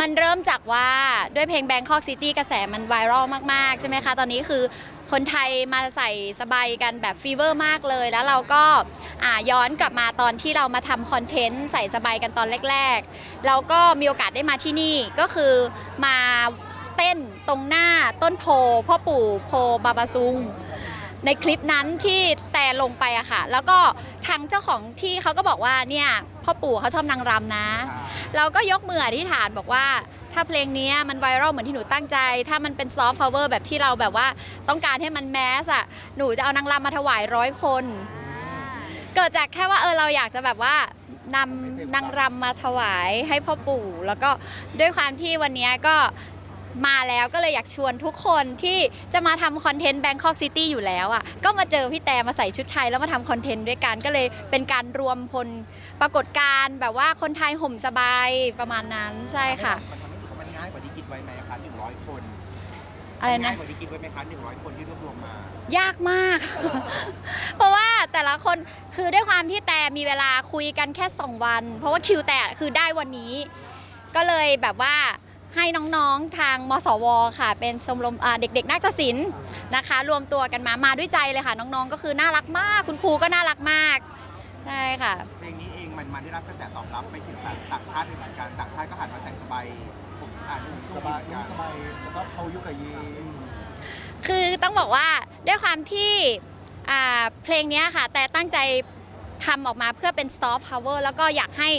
มันเริ่มจากว่าด้วยเพลง Bangkok City กระแสมันไวรัลมาก ๆ ใช่ไหมคะ ตอนนี้คือคนไทยมาใส่สบายกันแบบฟีเวอร์มากเลย แล้วเราก็ย้อนกลับมาตอนที่เรามาทำคอนเทนต์ใส่สบายกันตอนแรก ๆ เราก็มีโอกาสได้มาที่นี่ก็คือมาเต้นตรงหน้าต้นโพพ่อปู่โพบาบาซุงในคลิปนั้นที่แต่ลงไปอะค่ะ แล้วก็ทางเจ้าของที่เขาก็บอกว่าเนี่ยพ่อปู่เขาชอบนางรำนะ เราก็ยกมืออธิษฐานบอกว่า ถ้าเพลงนี้มันไวรัลเหมือนที่หนูตั้งใจ ถ้ามันเป็นซอฟต์พาวเวอร์แบบที่เราแบบว่าต้องการให้มันแมสอะหนูจะเอานางรำมาถวายร้อยคน เกิดจากแค่ว่าเออเราอยากจะแบบว่านำนางรำมาถวายให้พ่อปู่ แล้วก็ด้วยความที่วันนี้ก็มาแล้วก็เลยอยากชวนทุกคนที่จะมาทำคอนเทนต์ Bangkok City อยู่แล้วอะก็มาเจอพี่แต่มาใส่ชุดไทยแล้วมาทำคอนเทนต์ด้วยกันก็เลยเป็นการรวมพล ปรากฏการณ์แบบว่าคนไทยห่มสบายประมาณนั้นใช่ค่ะ มันทำให้รู้สึกว่ามันง่ายกว่าที่คิดไว้ไหมคะหนึ่งร้อยคนอะไรง่านะยกว่าที่คิดไว้ไหมคะหนึ่งร้อยคนที่รวบรวมมายากมาก เพราะว่าแต่ละคนคือด้วยความที่แต่มีเวลาคุยกันแค่ 2 วัน เพราะว่าคิวแต่คือได้วันนี้ ก็เลยแบบว่าให้น้องๆทางมสวค่ะ เป็นชมรมอ่าเด็ก ๆ นักศิลป์นะคะ รวมตัวกันมามาด้วยใจเลยค่ะ น้องๆ ก็คือน่ารักมาก คุณครูก็น่ารักมากใช่ค่ะ เพลงนี้เอง มันได้รับกระแสตอบรับไปถึงต่างชาติด้วยเหมือนกันต่างชาติก็หันมาแต่งสบายผมอ่านสบายสบายแล้วก็เขายุกยีคือต้องบอกว่าด้วยความที่เพลงนี้ค่ะ แต่ตั้งใจทำออกมาเพื่อเป็นซอฟต์พาวเวอร์แล้วก็อยากให้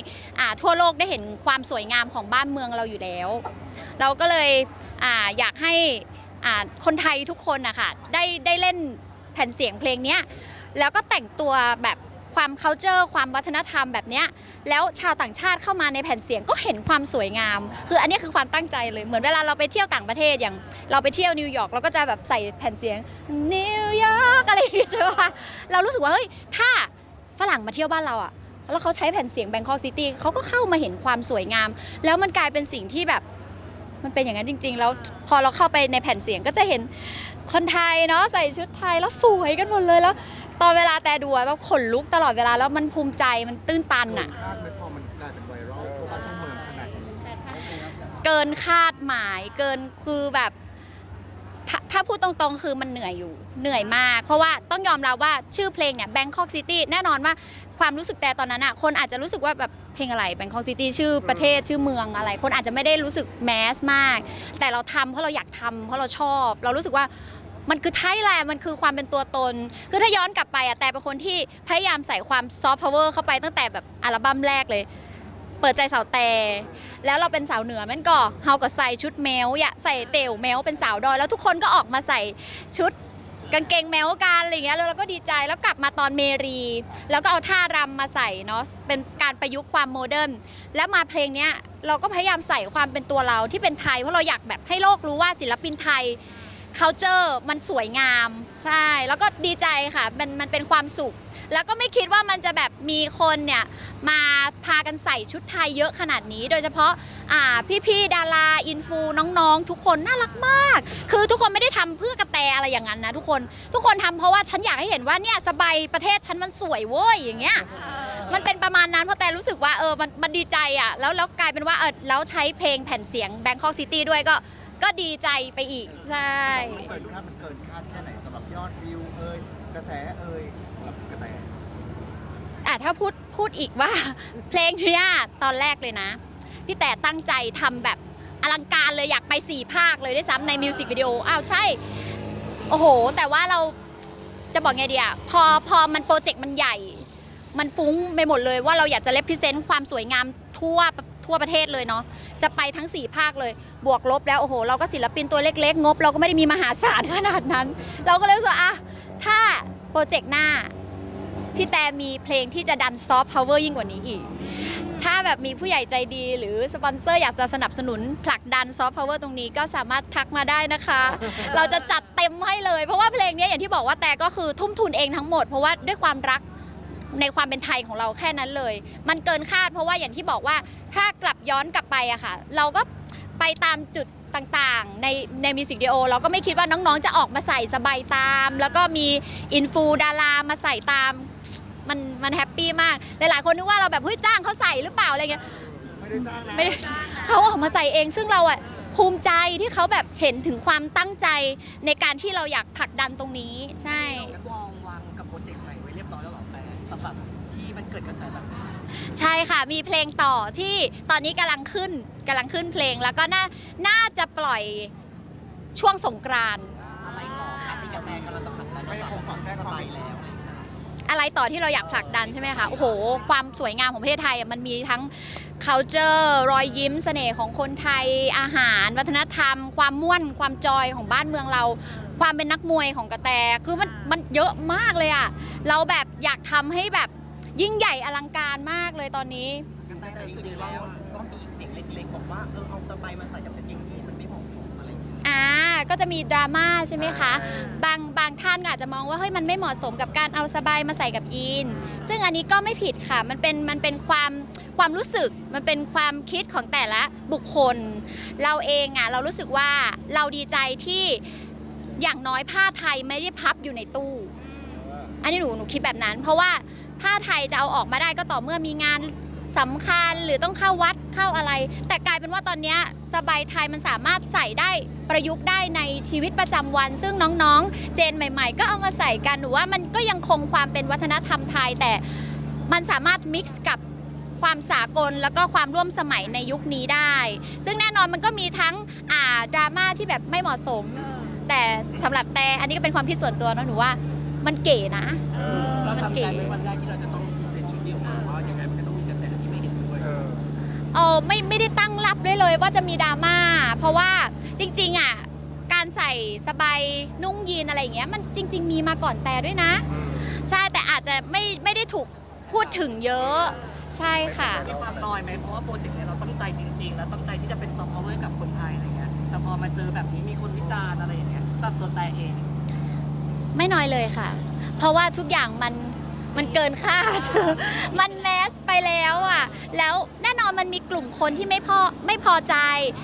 ทั่วโลกได้เห็นความสวยงามของบ้านเมืองเราอยู่แล้ว เราก็เลยออยากให้คนไทยทุกคนนะคะได้ได้เล่นแผ่นเสียงเพลงนี้แล้วก็แต่งตัวแบบ ความ c u เจอร์ความวัฒนธรรมแบบเนี้ยแล้วชาวต่างชาติเข้ามาในแผ่นเสียงก็เห็นความสวยงาม คืออันนี้คือความตั้งใจเลยเหมือนเวลาเราไปเที่ยวต่างประเทศอย่าง เราไปเที่ยวนิวยอร์กเราก็จะแบบใส่แผ่นเสียงนิวยอร์กอะไรอย่างเงี้ยใช่ปะเรารู้สึกว่าเฮ้ยถ้าฝรั่งมาเที่ยวบ้านเราอะแล้วเขาใช้แผ่นเสียงแบงคอกซิตี้เขาก็เข้ามาเห็นความสวยงาม แล้วมันกลายเป็นสิ่งที่แบบมันเป็นอย่างนั้นจริง ๆ แล้วพอเราเข้าไปในแผ่นเสียงก็จะเห็นคนไทยเนาะใส่ชุดไทยแล้วสวยกันหมดเลยแล้ว ตอนเวลาแต่ดูอะแบบขนลุกตลอดเวลาแล้วมันภูมิใจมันตื้นตันอะ คาดไม่พอมันกลายเป็นไวรัลทั่วบ้านทั่วเมืองขนาดนี้เกินคาดหมายเกินคือแบบถ้าถ้าพูดตรงๆ คือมันเหนื่อยอยู่ เหนื่อยมาก เพราะว่าต้องยอมรับว่าชื่อเพลงเนี่ย Bangkok City แน่นอนว่าความรู้สึกแต่ตอนนั้นอะคนอาจจะรู้สึกว่าแบบเพลงอะไร Bangkok City ชื่อประเทศชื่อเมืองอะไร คนอาจจะไม่ได้รู้สึกแมสมาก แต่เราทำเพราะเราอยากทำเพราะเราชอบ เรารู้สึกว่า มันคือใช่แหละมันคือความเป็นตัวตน คือถ้าย้อนกลับไปอะแต่เป็นคนที่พยายามใส่ความซอฟต์พาวเวอร์เข้าไปตั้งแต่แบบอัลบั้มแรกเลย เปิดใจสาวแต่แล้วเราเป็นสาวเหนือแม่นก็เฮาก็ใส่ชุดแมวอย่าใส่เตี่ยวแมวเป็นสาวดอย แล้วทุกคนก็ออกมาใส่ชุดกางเกงแมวกันอะไรเงี้ยแล้วเราก็ดีใจแล้วกลับมาตอนเมรี แล้วก็เอาท่ารำมาใส่เนาะเป็นการประยุกต์ความโมเดิร์นแล้วมาเพลงเนี้ยเราก็พยายามใส่ความเป็นตัวเราที่เป็นไทยเพราะเราอยากแบบให้โลกรู้ว่าศิลปินไทย culture มันสวยงาม ใช่ แล้วก็ดีใจค่ะ มันมันเป็นความสุข แล้วก็ไม่คิดว่ามันจะแบบมีคนเนี่ยมาพากันใส่ชุดไทยเยอะขนาดนี้ โดยเฉพาะอ่าพี่ๆดาราอินฟูน้องๆ ทุกคนน่ารักมาก คือทุกคนไม่ได้ทำเพื่อกระแตอะไรอย่างนั้นนะทุกคนทุกคนทำเพราะว่าฉันอยากให้เห็นว่าเนี่ยสบายประเทศฉันมันสวยเว้ยอย่างเงี้ยมันเป็นประมาณนั้นเพราะแต่รู้สึกว่าเออมันมันดีใจอะแล้วแล้วกลายเป็นว่าเออแล้วใช้เพลงแผ่นเสียง Bangkok City ด้วยก็ ก็ดีใจไปอีกใช่มันเกินคาดมันเกินคาดแค่ไหนสำหรับยอดวิวเอ่ยกระแสเอ่ยสำหรับกระแตอะถ้าพูดพูดอีกว่า เพลงเนี้ยตอนแรกเลยนะ พี่แต่ตั้งใจทำแบบอลังการเลยอยากไปสี่ภาคเลยด้วยซ้ำในมิวสิกวิดีโออ้าวใช่ โอ้โห แต่ว่าเราจะบอกไงดีอะพอพอมันโปรเจกต์มันใหญ่ มันฟุ้งไปหมดเลยว่าเราอยากจะเลพิเซนต์ความสวยงามทั่วทั่วประเทศเลยเนาะ จะไปทั้ง 4 ภาคเลย บวกลบแล้ว โอ้โห เราก็ศิลปินตัวเล็ก ๆ งบ เราก็ไม่ได้มีมหาศาลขนาดนั้น เราก็เลยรู้สึกว่าอะถ้าโปรเจกต์หน้า พี่แต่มีเพลงที่จะดันซอฟต์พาวเวอร์ยิ่งกว่านี้อีก ถ้าแบบมีผู้ใหญ่ใจดีหรือสปอนเซอร์อยากจะสนับสนุนผลักดันซอฟต์พาวเวอร์ตรงนี้ก็สามารถทักมาได้นะคะ เราจะจัดเต็มให้เลย เพราะว่าเพลงนี้อย่างที่บอกว่าแต่ก็คือทุ่มทุนเองทั้งหมดเพราะว่าด้วยความรัก ในความเป็นไทยของเราแค่นั้นเลย มันเกินคาดเพราะว่าอย่างที่บอกว่าถ้ากลับย้อนกลับไปอะค่ะ เราก็ไปตามจุดต่างๆ ในในมิวสิกวิดีโอเราก็ไม่คิดว่าน้องๆ จะออกมาใส่สบายตาม แล้วก็มีอินฟูดารามาใส่ตาม มันมันแฮปปี้มาก หลายๆ คนนึกว่าเราแบบเฮ้ยจ้างเขาใส่หรือเปล่าอะไรเงี้ยไม่ได้จ้างนะไม่ได้เขาออกมาใส่เองซึ่งเราอะภูมิใจที่เขาแบบเห็นถึงความตั้งใจในการที่เราอยากผลักดันตรงนี้ใช่ สำหรับที่มันเกิดกระแสแบบนี้ใช่ค่ะ มีเพลงต่อที่ตอนนี้กำลังขึ้นกำลังขึ้นเพลงแล้วก็น่าน่าจะปล่อยช่วงสงกรานต์อะไรต่อครับที่จะแปรกำลังจะผลักดันไม่คงฝังแค่สความบายเป็นแล้ว อะไรต่อที่เราอยากผลักดันใช่ไหมคะโอ้โห ความสวยงามของประเทศไทยอะมันมีทั้ง culture รอยยิ้มเสน่ห์ของคนไทยอาหาร วัฒนธรรม ความม่วนความจอยของบ้านเมืองเรา ความเป็นนักมวยของกระแตคือมันมันเยอะมากเลยอะเราแบบอยากทำให้แบบยิ่งใหญ่อลังการมากเลยตอนนี้แต่จริงๆแล้วก็มีเสียงเล็กๆบอกว่าเออเอาสบายมาใส่กับเป็นอย่างนี้มันไม่เหมาะสมอะไรอย่างเงี้ยอ่าก็จะมีดราม่าใช่ไหมคะบางบางท่านก็อาจจะมองว่าเฮ้ยมันไม่เหมาะสมกับการเอาสบายมาใส่กับยีนซึ่งอันนี้ก็ไม่ผิดค่ะมันเป็นมันเป็นความความรู้สึกมันเป็นความคิดของแต่ละบุคคล เราเองอะเรารู้สึกว่าเราดีใจที่ อย่างน้อยผ้าไทยไม่ได้พับอยู่ในตู้ อันนี้หนูหนูคิดแบบนั้น เพราะว่าผ้าไทยจะเอาออกมาได้ก็ต่อเมื่อมีงานสำคัญหรือต้องเข้าวัดเข้าอะไร แต่กลายเป็นว่าตอนเนี้ยสบายไทยมันสามารถใส่ได้ประยุกต์ได้ในชีวิตประจำวัน ซึ่งน้องๆ เจนใหม่ ๆ ก็เอามาใส่กันหนูว่ามันก็ยังคงความเป็นวัฒนธรรมไทย แต่มันสามารถมิกซ์กับความสากลแล้วก็ความร่วมสมัยในยุคนี้ได้ ซึ่งแน่นอนมันก็มีทั้งอ่าดราม่าที่แบบไม่เหมาะสม แต่สำหรับแต่อันนี้ก็เป็นความคิดส่วนตัวเนอะหนูว่ามันเก๋นะเรามันทำเก๋ใจเป็นวันแรกที่เราจะต้องพรีเซ็นชุดเดียวมาว่ายังไงมันก็ต้องมีกระแสที่ไม่เห็นด้วยเออไม่ไม่ได้ตั้งรับได้เลยว่าจะมีดราม่าเพราะว่าจริง ๆ อะ การใส่สบายนุ่งยีนอะไรอย่างเงี้ยมันจริง ๆ มีมาก่อนแต่ด้วยนะ ใช่แต่อาจจะไม่ไม่ได้ถูกพูดถึงเยอะ ใช่ค่ะ มีความน้อยไหมเพราะว่าโปรเจกต์เนี้ยเราตั้งใจจริง ๆ แล้วตั้งใจที่จะเป็นซอฟต์พาวเวอร์กับคนไทยอะไรเงี้ยแต่พอมาเจอแบบนี้มีคนวิจารณ์อะไรอย่างเงี้ย สำหรับตัวแต่เอง ไม่น้อยเลยค่ะ เพราะว่าทุกอย่างมันมันเกินคาด มันแมสไปแล้วอะ แล้วแน่นอนมันมีกลุ่มคนที่ไม่พอไม่พอใจ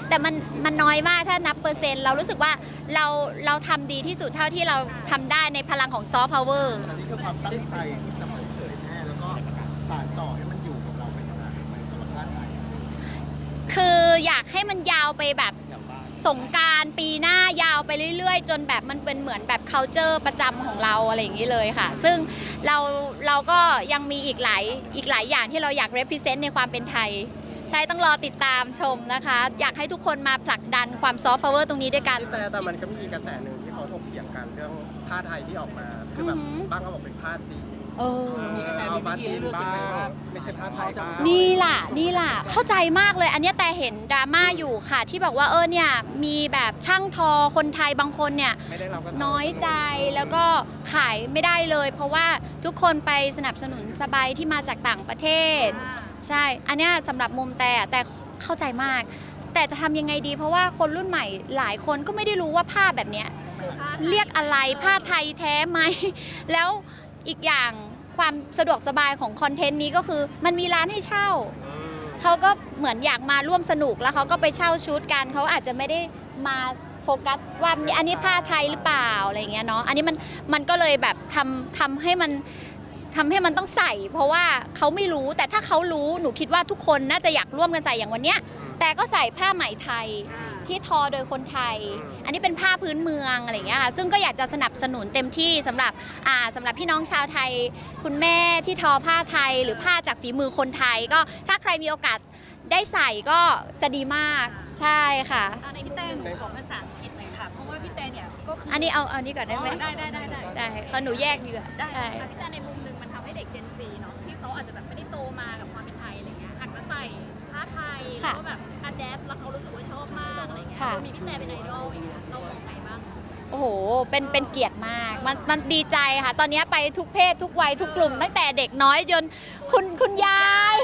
แต่มันมันน้อยมากถ้านับเปอร์เซ็นต์ เรารู้สึกว่าเราเราทำดีที่สุดเท่าที่เราทำได้ในพลังของซอฟต์พาวเวอร์ อันนี้คือความตั้งใจที่จะเผยแพร่แล้วก็สานต่อให้มันอยู่กับเราไปนานๆในสมรรถภาพไทยคืออยากให้มันยาวไปแบบอย่างบ้าน สงกรารปีหน้ายาวไปเรื่อยๆ จนแบบมันเป็นเหมือนแบบ c u เจอร์ประจำของเราอะไรอย่างนี้เลยค่ะ ซึ่งเราเราก็ยังมีอีกหลายอีกหลายอย่างที่เราอยาก represent ในความเป็นไทย ใช่ต้องรอติดตามชมนะคะ อยากให้ทุกคนมาผลักดันความซอฟต์พาวเวอร์ตรงนี้ด้วยกัน แต่แต่มันก็มีกระแสหนึ่งที่เขาถกเถียงกันเรื่องผ้าไทยที่ออกมา คือแบบอือหือ บ้างก็บอกเป็นผ้าจีน เออ เอาผ้าจีนบ้างไม่ใช่ผ้าไทยบ้างนี่ล่ะนี่ล่ะ เข้าใจมากเลย อันเนี้ยแต่เห็นดราม่าอยู่ค่ะ ที่บอกว่าเออเนี่ยมีแบบช่างทอคนไทยบางคนเนี่ย ไม่ได้รับกันน้อยใจแล้วก็ขายไม่ได้เลย เพราะว่าทุกคนไปสนับสนุนสบายที่มาจากต่างประเทศ ใช่ อันเนี้ยสำหรับมุมแต่แต่เข้าใจมาก แต่จะทำยังไงดี เพราะว่าคนรุ่นใหม่หลายคนก็ไม่ได้รู้ว่าผ้าแบบเนี้ย เรียกอะไรผ้าไทยแท้ไหม แล้ว อีกอย่างความสะดวกสบายของคอนเทนต์นี้ก็คือ มันมีร้านให้เช่า เขาก็เหมือนอยากมาร่วมสนุกแล้วเขาก็ไปเช่าชุดกันเขาอาจจะไม่ได้มาโฟกัสว่าอันนี้ผ้าไทยหรือเปล่าอะไรอย่างเงี้ยเนาะอันนี้มันมันก็เลยแบบทำทำให้มันทำให้มันต้องใส่ เพราะว่าเขาไม่รู้แต่ถ้าเขารู้หนูคิดว่าทุกคนน่าจะอยากร่วมกันใส่อย่างวันเนี้ยแต่ก็ใส่ผ้าไหมไทย ที่ทอโดยคนไทย อันนี้เป็นผ้าพื้นเมืองอะไรอย่างเงี้ยค่ะ ซึ่งก็อยากจะสนับสนุนเต็มที่สำหรับอ่าสำหรับพี่น้องชาวไทย คุณแม่ที่ทอผ้าไทยหรือผ้าจากฝีมือคนไทย ก็ถ้าใครมีโอกาสได้ใส่ก็จะดีมากใช่ค่ะ อันนี้พี่แตนหนูขอภาษาอังกฤษหน่อยค่ะ เพราะว่าพี่แตนเนี่ยก็คืออัอันนี้เอาอันนี้ก่อนได้ไหมได้ได้ได้ได้ได้เขาหนูแยกดีกว่าได้ได้ ค่ะพี่แตนในมุมหนึงมันทำให้เด็กเจนซีเนาะที่เขาอาจจะแบบไม่ได้โตมากับค ไทยแล้วก็แบบอัดแอปแล้วเขารู้สึกว่าชอบมากอะไรเงี้ยมีพี่แตนเป็นไอดอลอย่างเงี้ยเราบอกไงบ้างโอ้โห เป็น เป็นเกียรติมาก มัน มันดีใจค่ะ ตอนนี้ไปทุกเพศ ทุกวัย ทุกกลุ่ม ตั้งแต่เด็กน้อยจนคุณ คุณยาย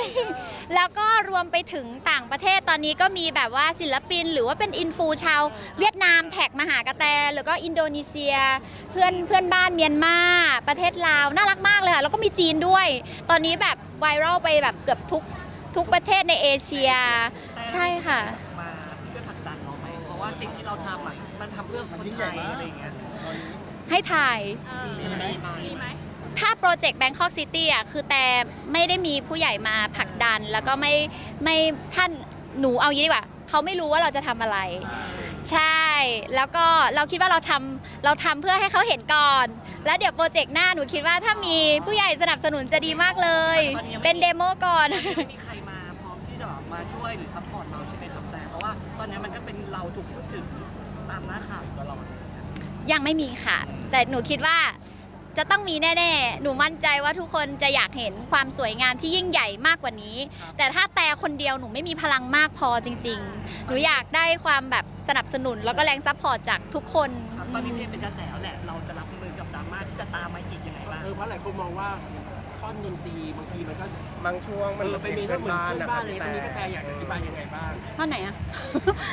แล้วก็รวมไปถึงต่างประเทศ ตอนนี้ก็มีแบบว่าศิลปิน หรือว่าเป็นอินฟูชาวเวียดนามแท็กมาหากระแต หรือก็อินโดนีเซีย เพื่อน เพื่อนบ้านเมียนมา ประเทศลาว น่ารักมากเลยค่ะ แล้วก็มีจีนด้วย ตอนนี้แบบไวรัลไปแบบเกือบทุก ทุกประเทศในเอเชีย ใช่ค่ะ มาช่วยผลักดันเราไหมเพราะว่าสิ่งที่เราทำอะมันทำเพื่อคนไทยอะไรอย่างเงี้ยให้ถ่ายเออมีไหมมีไหมถ้าโปรเจกต์ Bangkok City อะคือแต่ไม่ได้มีผู้ใหญ่มาผลักดัน แล้วก็ไม่ไม่ท่านหนูเอางี้ดีกว่าเขาไม่รู้ว่าเราจะทำอะไร ใช่ แล้วก็เราคิดว่าเราทำเราทำเพื่อให้เขาเห็นก่อน แล้วเดี๋ยวโปรเจกต์หน้าหนูคิดว่าถ้ามีผู้ใหญ่สนับสนุนจะดีมากเลยเป็นเดโมก่อน ไม่มีใครมาพร้อมที่จะแบบมาช่วยหรือซัพพอร์ตเราใช่ไหมครับแต่เพราะว่าตอนนี้มันก็เป็นเราถูกพูดถึงตามหน้าข่าวอยู่ตลอดเลยนะยังไม่มีค่ะ แต่หนูคิดว่าจะต้องมีแน่ๆ หนูมั่นใจว่าทุกคนจะอยากเห็นความสวยงามที่ยิ่งใหญ่มากกว่านี้ แต่ถ้าแต่คนเดียวหนูไม่มีพลังมากพอจริง ๆ หนูอยากได้ความแบบสนับสนุนแล้วก็แรงซัพพอร์ตจากทุกคน ครับตอนนี้เพลงเป็นกระแสแล้ว ตามมาอีกยังไงบ้างเออเพราะหลายคนมองว่าท่อนดนตรีบางทีมันก็บางช่วงเอมันอไปมีเพื่ท่ออนนเหมือนบ้านเพื่อนนะคบ้ารันบอะไรพี่ตรงนี้ก็แต่อยากอธิบายยังไงบ้างท่อนไหนอะ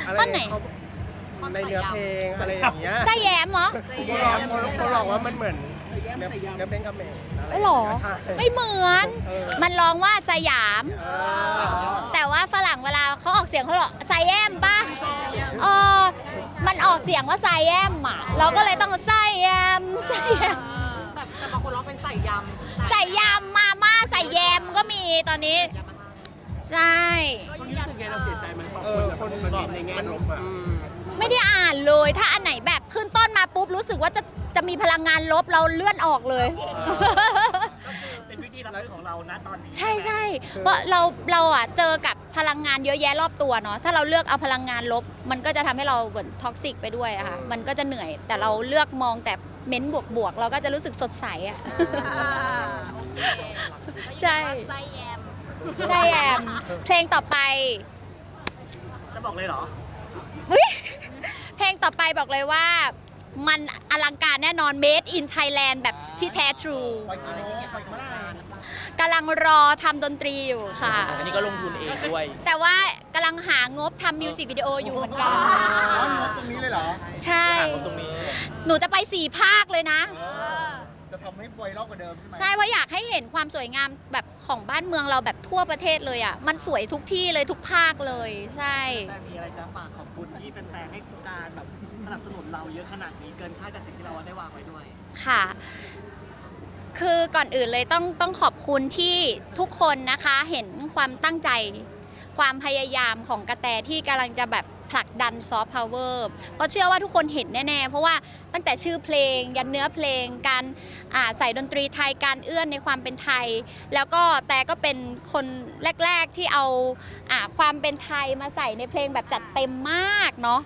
อะไรท่อนไหนเขาในเนื้อเพลงอะไรอย่างเงี้ยไส้แย้มเหรอคนบอกคนคนบอกว่ามันเหมือนเนื้อเนื้อเพลงกับเมงอะไรไม่หรอใช่ไม่เหมือนเออมันร้องว่าสยามเออแต่ว่าฝรั่งเวลาเขาออกเสียงเขาหรอกไซแอมป่ะเออมันออกเสียงว่าไซแอมอะ เราก็เลยต้องไซแอมไซแอม ส่ยำใส่ยำมาม่าใส่แยมก็มีตอนนี้ ใช่ตอนนี้รู้สึกไงเราเสียใจไหมบางเอคนอแบบคนมันบอกเห็นในแง่ลบอะอืมไม่ได้อ่านเลย ถ้าอันไหนแบบขึ้นต้นมาปุ๊บรู้สึกว่าจะจะมีพลังงานลบเราเลื่อนออกเลย เป็นวิธีรับมือของเรานะตอนนี้ใช่ใช่เพราะเราเราอะเจอกับพลังงานเยอะแยะรอบตัวเนาะถ้าเราเลือกเอาพลังงานลบ มันก็จะทำให้เราเหมือนท็อกซิกไปด้วยอะค่ะมันก็จะเหนื่อยแต่เราเลือกมองแต่ เม้นบวกบวกๆเราก็จะรู้สึกสดใสอะใช่ ไซแยมใช่แอมเพลงต่อไป จะบอกเลยเหรออุ๊ยเพลงต่อไปบอกเลยว่า มันอลังการแน่นอน made in Thailand แบบที่แท้ทรูไปกี่โมงไปเมื่อไหร่กำลังรอทำดนตรีอยู่ค่ะ อันนี้ก็ลงทุนเองด้วย แต่ว่า กำลังหางบทำมิวสิกวิดีโออยู่เหมือนกัน อ๋องบตรงนี้เลยเหรอ ใช่หางบตรงนี้ หนูจะไปสี่ภาคเลยนะ จะทำให้ไวรัลกว่าเดิมใช่ไหมใช่เพราะอยากให้เห็นความสวยงามแบบของบ้านเมืองเราแบบทั่วประเทศเลยอะ มันสวยทุกที่เลยทุกภาคเลย ใช่ แต่มีอะไรจะฝากขอบคุณที่แฟนๆให้การแบบสนับสนุนเราเยอะขนาดนี้เกินคาดจากสิ่งที่เราได้วางไว้ด้วย ค่ะ คือก่อนอื่นเลยต้องต้องขอบคุณที่ทุกคนนะคะเห็นความตั้งใจ ความพยายามของกระแตที่กำลังจะแบบผลักดันซอฟต์พาวเวอร์เพราะเชื่อว่าทุกคนเห็นแน่ ๆ เพราะว่าตั้งแต่ชื่อเพลง ยันเนื้อเพลง การใส่ดนตรีไทยการเอื้อนในความเป็นไทย แล้วก็แต่ก็เป็นคนแรก ๆที่เอาอ่าความเป็นไทยมาใส่ในเพลงแบบจัดเต็มมากเนาะ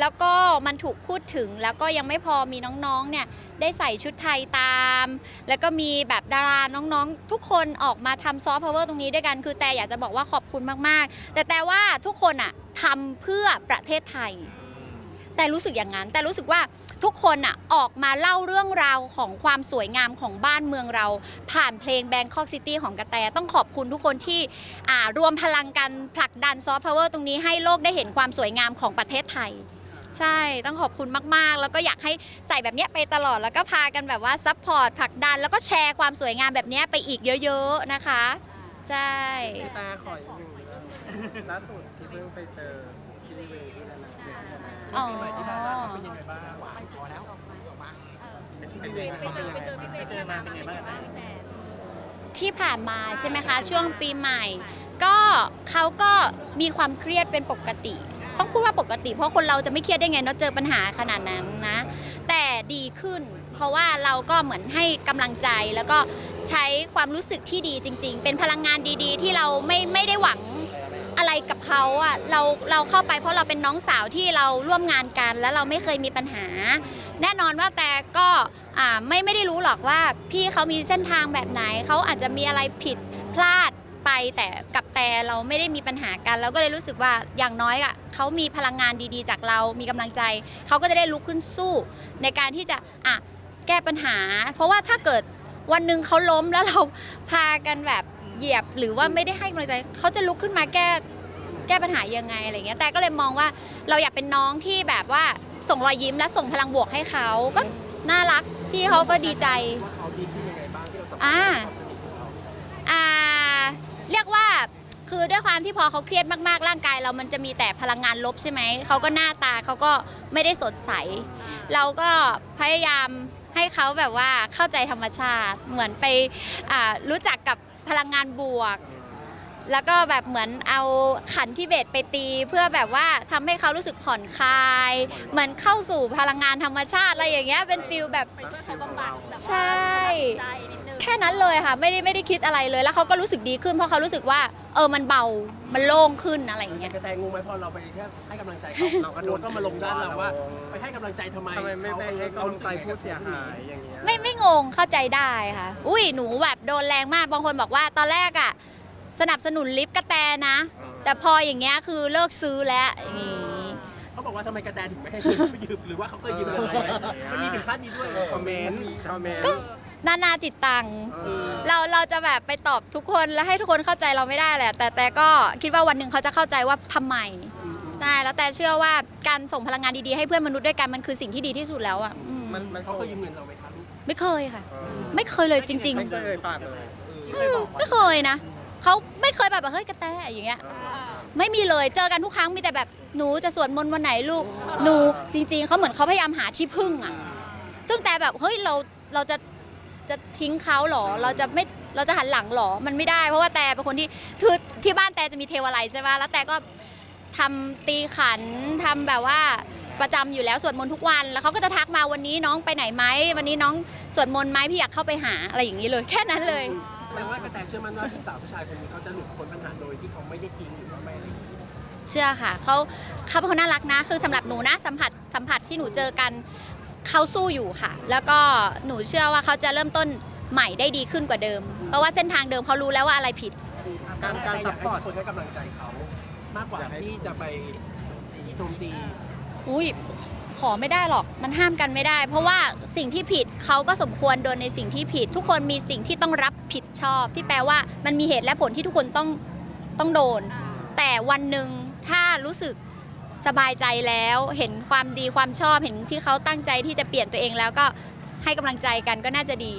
แล้วก็มันถูกพูดถึงแล้วก็ยังไม่พอมีน้องๆเนี่ยได้ใส่ชุดไทยตาม แล้วก็มีแบบดาราน้องๆ ทุกคนออกมาทำซอฟต์พาวเวอร์ตรงนี้ด้วยกัน คือแต่อยากจะบอกว่าขอบคุณมากๆ แต่แต่ว่าทุกคนอะทำเพื่อประเทศไทย แต่รู้สึกอย่างนั้น แต่รู้สึกว่าทุกคนอะออกมาเล่าเรื่องราวของความสวยงามของบ้านเมืองเรา ผ่านเพลง Bangkok City ของกระแต ต้องขอบคุณทุกคนที่อ่ารวมพลังกันผลักดันซอฟต์พาวเวอร์ตรงนี้ให้โลกได้เห็นความสวยงามของประเทศไทย ใช่ต้องขอบคุณมากๆ แล้วก็อยากให้ใส่แบบเนี้ยไปตลอดแล้วก็พากันแบบว่าซัพพอร์ตผลักดัน แล้วก็แชร์ความสวยงามแบบเนี้ยไปอีกเยอะ ๆนะคะ ใช่พี่แต่ขออีกหนึ่งเรื่องล่าสุดที่เพิ่งไปเจอที่เวทีนั่นนะเด็กใช่ไหมอ๋อ ปีใหม่ที่ผ่านมาเขาเป็นยังไงบ้างพอแล้วออกมาเป็นยังไงไปเจอไปเจอไปเจอมาเป็นไงบ้างกันที่ผ่านมาใช่ไหมคะ ช่วงปีใหม่ ก็เขาก็มีความเครียดเป็นปกติ ต้องพูดว่าปกติ เพราะคนเราจะไม่เครียดได้ไงเนาะเจอปัญหาขนาดนั้นนะ แต่ดีขึ้น เพราะว่าเราก็เหมือนให้กำลังใจแล้วก็ใช้ความรู้สึกที่ดีจริง ๆ เป็นพลังงานดีๆ ที่เราไม่ไม่ได้หวังอะไรกับเขาอะเราเราเข้าไปเพราะเราเป็นน้องสาวที่เราร่วมงานกัน แล้วเราไม่เคยมีปัญหา แน่นอนว่าแต่ก็อ่าไม่ไม่ได้รู้หรอกว่าพี่เขามีเส้นทางแบบไหนเขาอาจจะมีอะไรผิดพลาด ไปแต่กับแต่เราไม่ได้มีปัญหากัน เราก็เลยรู้สึกว่าอย่างน้อยอะเขามีพลังงานดีๆ จากเรา มีกำลังใจ เขาก็จะได้ลุกขึ้นสู้ในการที่จะอะแก้ปัญหา เพราะว่าถ้าเกิดวันหนึ่งเขาล้มแล้วเราพากันแบบเหยียบหรือว่าไม่ได้ให้กำลังใจเขาจะลุกขึ้นมาแก้แก้ปัญหายังไงอะไรเงี้ยแต่ก็เลยมองว่าเราอยากเป็นน้องที่แบบว่าส่งรอยยิ้มและส่งพลังบวกให้เขาก็น่ารักพี่เขาก็ดีใจว่าเขาดีขึ้นยังไงบ้างที่เราสัมผัส อ่า ความสนิทของเรา อ่า เรียกว่าคือด้วยความที่พอเขาเครียดมากๆ ร่างกาย เรามันจะมีแต่พลังงานลบใช่ไหม เขาก็หน้าตาเขาก็ไม่ได้สดใส เราก็พยายามให้เขาแบบว่าเข้าใจธรรมชาติ เหมือนไปอ่ารู้จักกับพลังงานบวก แล้วก็แบบเหมือนเอาขันที่เบสไปตี เพื่อแบบว่าทำให้เขารู้สึกผ่อนคลาย เหมือนเข้าสู่พลังงานธรรมชาติอะไรอย่างเงี้ย เป็นฟิลแบบไปช่วยเขาบำบัดแบบว่าใช่ใจนิดนึง แค่นั้นเลยค่ะไม่ได้ไม่ได้คิดอะไรเลย แล้วเขาก็รู้สึกดีขึ้นเพราะเขารู้สึกว่า เออมันเบามันโล่งขึ้นอะไรอย่างเงี้ย กระแตงงไหมพอเราไปแค่ให้กำลังใจเขาเราก็โดนก็มาลงด้านเราว่า ไปให้กำลังใจทำไมทำไมไม่ไปให้กำลังใจผู้เสียหายอย่างเงี้ยไม่ไม่งงเข้าใจได้ค่ะ อุ้ยหนูแบบโดนแรงมากบางคนบอกว่าตอนแรกอะสนับสนุนลิฟต์กระแตนะ แต่พออย่างเงี้ยคือเลิกซื้อแล้วอย่างงี้เขาบอกว่าทำไมกระแตถึงไม่ให้ยืมยืมหรือว่าเขาเคยยืมอะไรมันมีถึงขั้นนี้ด้วยคอมเมนต์คอมเมนต์ นานาจิตตังเออเราเราจะแบบไปตอบทุกคนแล้วให้ทุกคนเข้าใจเราไม่ได้แหละ แต่แต่ก็คิดว่าวันหนึ่งเขาจะเข้าใจว่าทำไมใช่แล้วแต่เชื่อว่าการส่งพลังงานดีๆให้เพื่อนมนุษย์ด้วยกันมันคือสิ่งที่ดีที่สุดแล้วอะอืมมันมันเขาเคยยืมเงินเราไหมครับไม่เคยค่ะ ไม่เคยเลยจริงไม่เคยเอ่ยปากเลยๆอืมไม่เคยนะเขาไม่เคยแบบเฮ้ยกระแตอย่างเงี้ยไม่มีเลยเจอกันทุกครั้งมีแต่แบบหนูจะสวดมนต์วันไหนลูก หนูจริง ๆเขาเหมือนเขาพยายามหาที่พึ่งอะ ซึ่งแต่แบบเฮ้ยเราเราจะ จะทิ้งเขาเหรอ เราจะไม่เราจะหันหลังเหรอ มันไม่ได้เพราะว่าแต่เป็นคนที่คือที่บ้านแต่จะมีเทวาลัยใช่ไหมแล้วแต่ก็ทำตีขันทำแบบว่าประจำอยู่แล้วสวดมนต์ทุกวัน แล้วเขาก็จะทักมาวันนี้น้องไปไหนไหมวันนี้น้องสวดมนต์ไหมพี่อยากเข้าไปหาอะไรอย่างนี้เลย แค่นั้นเลยแปลว่ากระแตเชื่อมั่นว่าพี่สาวผู้ชายคนนี้เขาจะหลุดพ้นปัญหาโดยที่เขาไม่ได้ทิ้งหรือว่าไม่อะไรอย่างนี้เชื่อค่ะเขาเขาเป็นคนน่ารักนะ คือสำหรับหนูนะสัมผัสสัมผัสที่หนูเจอกัน เขาสู้อยู่ค่ะ แล้วก็หนูเชื่อว่าเขาจะเริ่มต้นใหม่ได้ดีขึ้นกว่าเดิม เพราะว่าเส้นทางเดิมเขารู้แล้วว่าอะไรผิด การการซัพพอร์ตคนให้กำลังใจเขามากกว่าที่จะไปโจมตีอุ้ยขอไม่ได้หรอกมันห้ามกันไม่ได้ เพราะว่าสิ่งที่ผิดเขาก็สมควรโดนในสิ่งที่ผิด ทุกคนมีสิ่งที่ต้องรับผิดชอบ ที่แปลว่ามันมีเหตุและผลที่ทุกคนต้องต้องโดน แต่วันหนึ่งถ้ารู้สึก สบายใจแล้ว เห็นความดีความชอบเห็นที่เขาตั้งใจที่จะเปลี่ยนตัวเองแล้วก็ให้กำลังใจกันก็น่าจะดี